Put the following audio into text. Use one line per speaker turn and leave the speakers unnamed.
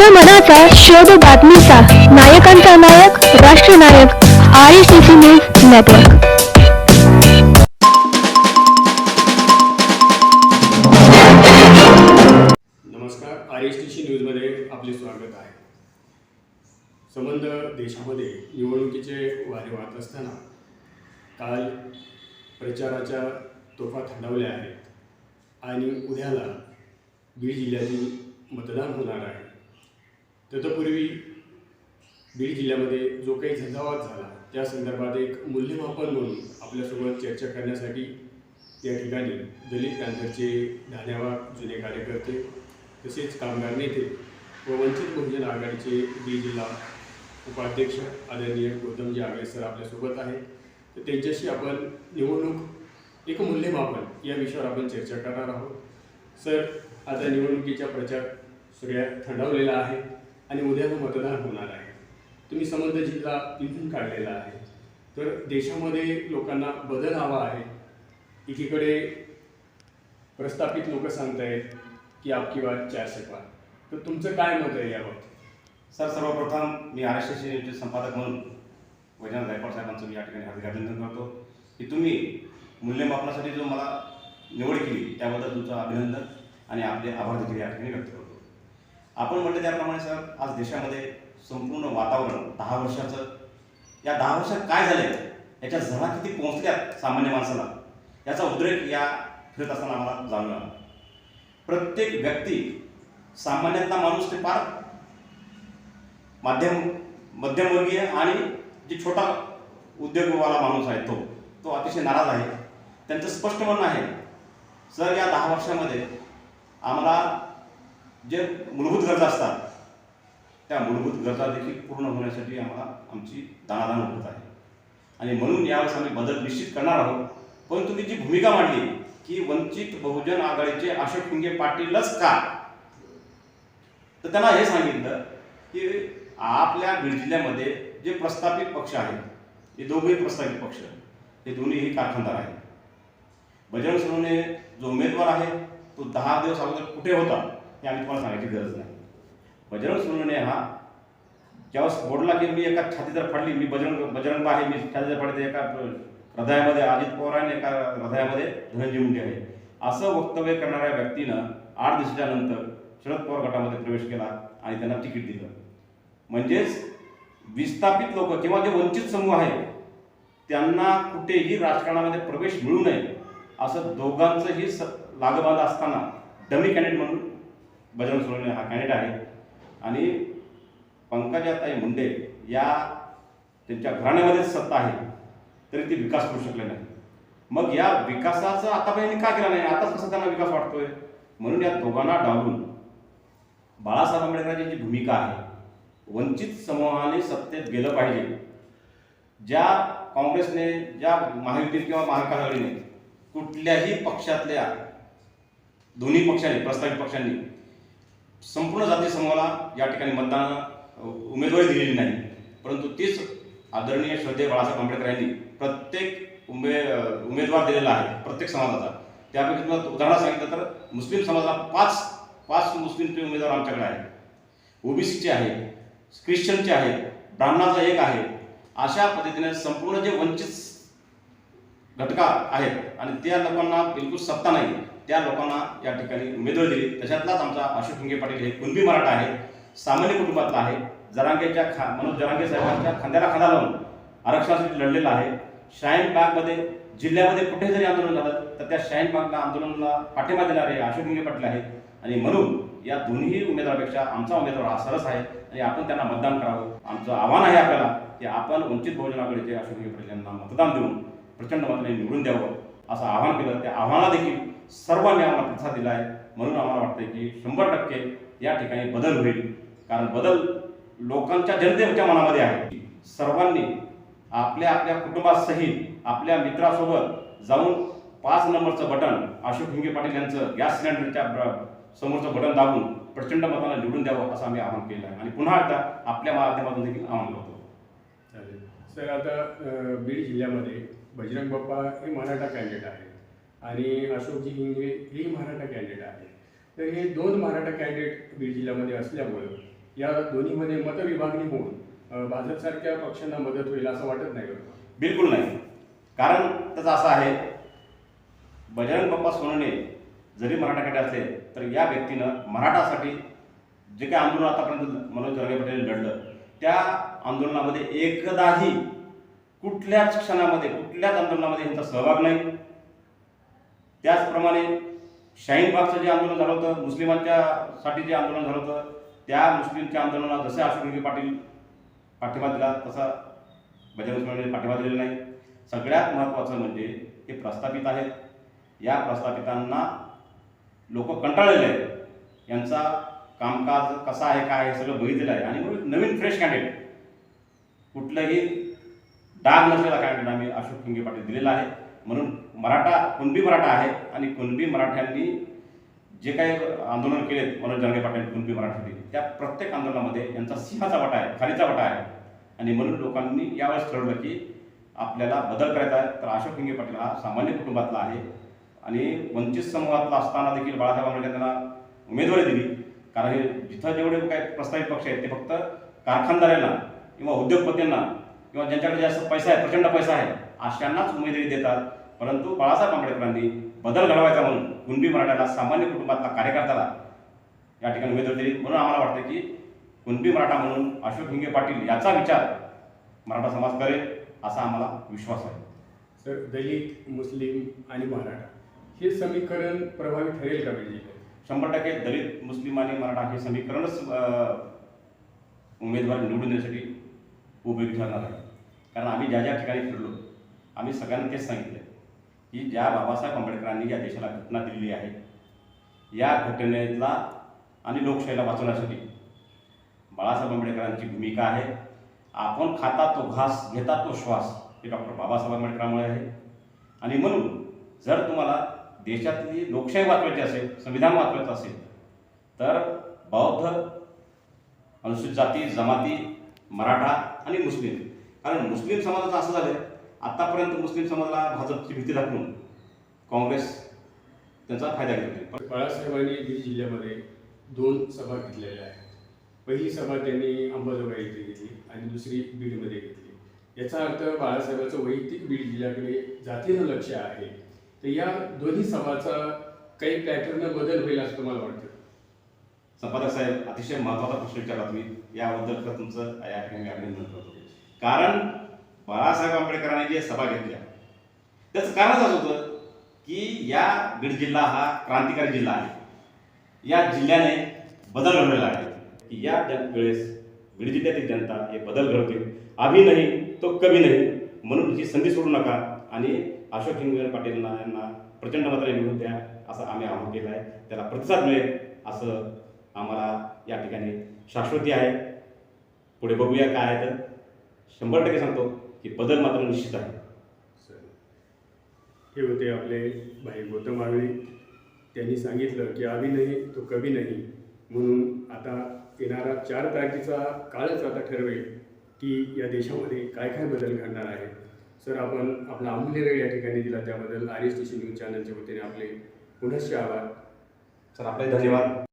माझ्या मनाचा शोध बातमीचा. नायकांचा नायक राष्ट्रनायक R C C news network.
नमस्कार आर एस टी सी न्यूजमध्ये आपले स्वागत आहे. संबंध देशामध्ये निवडणुकीचे वारे वाहत असताना काल प्रचाराच्या तोफा थंडावल्या आहेत आणि उद्याला बीड जिल्ह्यातील मतदान होणार आहे. तत्पूर्वी बीड जिल्ह्यामध्ये जो काही झंझावात झाला त्या संदर्भात एक मूल्यमापन म्हणून आपल्यासोबत चर्चा करण्यासाठी या ठिकाणी दलित पॅन्थरचे धान्यावा जुने कार्यकर्ते तसेच कामगार नेते व वंचित बहुजन आघाडीचे बीड जिल्हा उपाध्यक्ष आदरणीय गौतमजी आगळे सर आपल्यासोबत आहेत. तर त्यांच्याशी आपण निवडणूक एक मूल्यमापन या विषयावर आपण चर्चा करणार आहोत. सर आता निवडणुकीचा प्रचार सगळ्या थंडावलेला आहे. आणि उद्याला मतदान होणार आहे. तुम्ही समर्थ जिल्हा इथून काढलेला आहे. तर देशामध्ये लोकांना बदल हवा आहे. एकीकडे प्रस्थापित लोक सांगतायत की आपकी बात चारशे पार तर तुमचं काय मत आहे याबाबत
सर सर्वप्रथम मी आर एस संपादक म्हणून वैजनाथ गायकवाड साहेबांचं मी या ठिकाणी हार्दिक अभिनंदन करतो की तुम्ही मूल्यमापनासाठी जो मला निवड केली त्याबद्दल तुमचं अभिनंदन आणि आपले आभार देखील या ठिकाणी व्यक्त करतो. आपण म्हटलं त्याप्रमाणे सर आज देशामध्ये संपूर्ण वातावरण दहा वर्षाचं या दहा वर्षात काय झालंय? याच्या झळा किती पोहोचल्यात सामान्य माणसाला? याचा उद्रेक या फिरत असताना आम्हाला जाणून आला प्रत्येक व्यक्ती सामान्यातला माणूस ते फार माध्यम मध्यमवर्गीय आणि जे छोटा उद्योगवाला माणूस आहे तो तो अतिशय नाराज आहे. त्यांचं स्पष्ट म्हणणं आहे सर या दहा वर्षामध्ये आम्हाला जे मूलभूत गरजा असतात त्या मूलभूत गरजा देखील पूर्ण होण्यासाठी आम्हाला आमची दानादान होत आहे. आणि म्हणून यावेळेस आम्ही बदल निश्चित करणार आहोत. पण तुम्ही जी भूमिका मांडली की वंचित बहुजन आघाडीचे अशोक हिंगे पाटीलच का? तर त्यांना हे सांगितलं की आपल्या बीड जिल्ह्यामध्ये जे प्रस्थापित पक्ष आहेत हे दोघेही प्रस्थापित पक्ष हे दोन्हीही कारखानदार आहेत. बजरंग सोनवणे जो उमेदवार आहे तो दहा दिवस अगोदर कुठे होता? हे आम्ही तुम्हाला सांगायची गरज नाही. बजरंग सोनवणे हा ज्यावेळेस बोलला की मी एका छाती जर फाडली मी बजरंग बजरंग आहे मी छाती जर फाडली एका हृदयामध्ये अजित पवार आणि एका हृदयामध्ये धनंजय मुंडे आहे असं वक्तव्य करणाऱ्या व्यक्तीनं आठ दिवसाच्या नंतर शरद पवार गटामध्ये प्रवेश केला आणि त्यांना तिकीट दिलं. म्हणजेच विस्थापित लोक किंवा जे वंचित समूह आहे त्यांना कुठेही राजकारणामध्ये प्रवेश मिळू नये असं दोघांचंही स लागबाद असताना डमी कॅन्डिडेट म्हणून बजरंग सोनवणे हा कॅन्डिडेट आहे. आणि पंकजाताई मुंडे या त्यांच्या घराण्यामध्येच सत्ता आहे तरी ते विकास करू शकले नाही. मग या विकासाचं आतापर्यंत का केला नाही? आताच कसा त्यांना विकास वाटतोय? म्हणून या दोघांना डावलून बाळासाहेब आंबेडकरांची जी भूमिका आहे वंचित समूहाने सत्तेत गेलं पाहिजे. ज्या काँग्रेसने ज्या महायुतीत किंवा महाविकास कुठल्याही पक्षातल्या दोन्ही पक्षांनी प्रस्तावित पक्षांनी संपूर्ण जाती समूहाला या ठिकाणी मतदान उमेदवारी दिलेली नाही. परंतु तीच आदरणीय श्रद्धेय बाळासाहेब आंबेडकर यांनी प्रत्येक उमे उमेदवार दिलेला आहे प्रत्येक समाजाचा. त्यापैकी तुम्हाला उदाहरण सांगितलं तर मुस्लिम समाजाला पाच पाच मुस्लिमचे उमेदवार आमच्याकडे आहेत. ओबीसीचे आहेत ख्रिश्चनचे आहेत ब्राह्मणाचा एक आहे. अशा पद्धतीने संपूर्ण जे वंचित घटका आहेत आणि त्या लोकांना बिलकुल सत्ता नाही. त्या लोकांना या ठिकाणी उमेदवारी दिली. त्याच्यातलाच आमचा अशोक हिंगे पाटील हे कुणबी मराठा आहे सामान्य कुटुंबातला आहे. जरांगेच्या खा मनोज जरांगे साहेबांच्या खांद्याला खांदा लावून आरक्षणासाठी लढलेला आहे. शाहीन बागमध्ये जिल्ह्यामध्ये कुठे जरी आंदोलन झालं तर त्या शाहीन बागला आंदोलनाला पाठिंबा देणारे अशोक हिंगे पाटील आहेत. आणि म्हणून या दोन्ही उमेदवारापेक्षा आमचा उमेदवार हा सरस आहे आणि आपण त्यांना मतदान करावं. आमचं आव्हान आहे आपल्याला की आपण वंचित बहुजनाकडे ते अशोक हिंगे पाटील यांना मतदान देऊन प्रचंड मताने निवडून द्यावं असं आवाहन केलं. त्या आव्हाना देखील सर्वांनी आम्हाला प्रतिसाद दिला आहे म्हणून आम्हाला वाटतं की शंभर टक्के या ठिकाणी बदल होईल. कारण बदल लोकांच्या जनतेच्या मनामध्ये आहे. सर्वांनी आपल्या आपल्या कुटुंबासहित आपल्या मित्रासोबत जाऊन पाच नंबरचं बटन अशोक हिंगे पाटील यांचं गॅस सिलेंडरच्या समोरचं बटन दाबून प्रचंड मतानं निवडून द्यावं असं आम्ही आवाहन केलं आहे. आणि पुन्हा एकदा आपल्या माध्यमातून देखील आवाहन करतो.
चालेल. सर आता बीड जिल्ह्यामध्ये बजरंग बाप्पा हे मराठा कॅन्डिडेट आहे आणि अशोकजी हिंगे हे मराठा कॅन्डिडेट आहे तर हे दोन मराठा कॅन्डिडेट बीड जिल्ह्यामध्ये असल्यामुळं या दोन्हीमध्ये मतविभागणी होऊन भाजपसारख्या पक्षांना मदत होईल असं वाटत नाही.
बिलकुल नाही. कारण त्याचं असं आहे बजरंग बाप्पा सोनने जरी मराठाकडे असले तर या व्यक्तीनं मराठासाठी जे काही आंदोलन आतापर्यंत मनोज जरगे पटेल लढलं त्या आंदोलनामध्ये एकदाही कुठल्याच क्षणामध्ये कुठल्याच आंदोलनामध्ये यांचा सहभाग नाही. त्याचप्रमाणे शाहीन बागचं जे आंदोलन झालं होतं मुस्लिमांच्यासाठी जे आंदोलन झालं होतं त्या मुस्लिमच्या आंदोलनाला जसे अशोक पाटील पाठिंबा दिला तसा बजरंग पाठिंबा दिलेला नाही. सगळ्यात महत्त्वाचं म्हणजे हे प्रस्थापित आहेत. या प्रस्थापितांना लोक कंटाळलेले आहेत. यांचा कामकाज कसा आहे काय हे सगळं बघितलेलं आहे. आणि म्हणून नवीन फ्रेश कॅन्डिडेट कुठलंही डाग नसलेला कॅन्डिडेट आम्ही अशोक खिंगे पाटील दिलेला आहे. म्हणून मराठा कुणबी मराठा आहे आणि कुणबी मराठ्यांनी जे काही आंदोलन केलेत मनोज जरांगे पाटील कुणबी मराठी त्या प्रत्येक आंदोलनामध्ये यांचा सिंहाचा वाटा आहे खालीचा वाटा आहे. आणि म्हणून लोकांनी यावेळेस ठरवलं की आपल्याला बदल करायचा आहे. तर अशोक हिंगे पाटील हा सामान्य कुटुंबातला आहे. आणि वंचित समूहातला असताना देखील बाळासाहेब आंबेडकर त्यांना उमेदवारी दिली. कारण हे जिथं जेवढे काही प्रस्तावित पक्ष आहेत ते फक्त कारखानदारांना किंवा उद्योगपतींना किंवा ज्यांच्याकडे जास्त पैसा आहे प्रचंड पैसा आहे अशांनाच उमेदवारी देतात. परंतु बाळासाहेब आंबेडकरांनी बदल घडवायचा म्हणून कुणबी मराठ्याला सामान्य कुटुंबातला कार्यकर्त्याला या ठिकाणी उमेदवारी दिली. म्हणून आम्हाला वाटतं की कुणबी मराठा म्हणून अशोक हिंगे पाटील याचा विचार मराठा समाज करेल असा आम्हाला विश्वास आहे.
सर दलित मुस्लिम आणि मराठा हे समीकरण प्रभावी ठरेल का जिल्ह्यात
शंभर टक्के दलित मुस्लिम आणि मराठा हे समीकरणच उमेदवार निवडून देण्यासाठी उपयोगी ठरणार आहे. कारण आम्ही ज्या ज्या ठिकाणी फिरलो आम्ही सगळ्यांना तेच सांगितलं की ज्या बाबासाहेब आंबेडकरांनी या देशाला घटना दिलेली आहे या घटनेला आणि लोकशाहीला वाचवण्यासाठी बाळासाहेब आंबेडकरांची भूमिका आहे. आपण खाता तो घास घेता तो श्वास हे डॉक्टर बाबासाहेब आंबेडकरांमुळे आहे. आणि म्हणून जर तुम्हाला देशातली लोकशाही वाचवायची असेल संविधान वाचवायचं असेल तर बौद्ध अनुसूचित जाती जमाती मराठा आणि मुस्लिम कारण मुस्लिम समाजाचं असं झालं आतापर्यंत मुस्लिम समाजाला भाजपची भीती दाखवून काँग्रेस त्यांचा फायदा घेत होती पण
बाळासाहेबांनी बीड जिल्ह्यामध्ये दोन सभा घेतलेल्या आहेत. पहिली सभा त्यांनी अंबाजोगाई इथे घेतली आणि दुसरी बीडमध्ये घेतली. याचा अर्थ बाळासाहेबांचं वैयक्तिक बीड जिल्ह्याकडे जातीनं लक्ष आहे. तर या दोन्ही सभाचा काही पॅटर्न बदल होईल असं तुम्हाला वाटतं?
संपादक साहेब अतिशय महत्त्वाचा प्रश्न विचारला तुम्ही. याबद्दल तर तुमचं या ठिकाणी अभिनंदन करतो. कारण बाळासाहेब आंबेडकरांनी जे सभा घेतल्या त्याचं कारणच असं होतं की या बीड जिल्हा हा क्रांतिकारी जिल्हा आहे. या जिल्ह्याने बदल घडवलेला आहे. की या वेळेस बीड जिल्ह्यातील जनता हे बदल घडवतील आम्ही नाही तो कमी नाही. म्हणून ही संधी सोडू नका. आणि अशोक हिंगवे पाटील यांना प्रचंड मात्रा मिळून द्या असं आम्ही आवाहन केलं आहे त्याला प्रतिसाद मिळेल असं आम्हाला या ठिकाणी शाश्वती आहे. पुढे बघूया काय आहे तर. शंभर टक्के सांगतो. की बदल मात्र निश्चित आहे.
सर हे होते आपले भाई गौतम आगळे त्यांनी सांगितलं की आम्ही नाही तो कवी नाही. म्हणून आता येणारा चार तारखेचा काळच आता ठरवेल की या देशामध्ये काय काय बदल घडणार आहे. सर आपण आपला अमूल्य वेळ या ठिकाणी दिला त्याबद्दल R S T C news चॅनलच्या वतीने आपले पुनश्च आभार.
सर आपले धन्यवाद.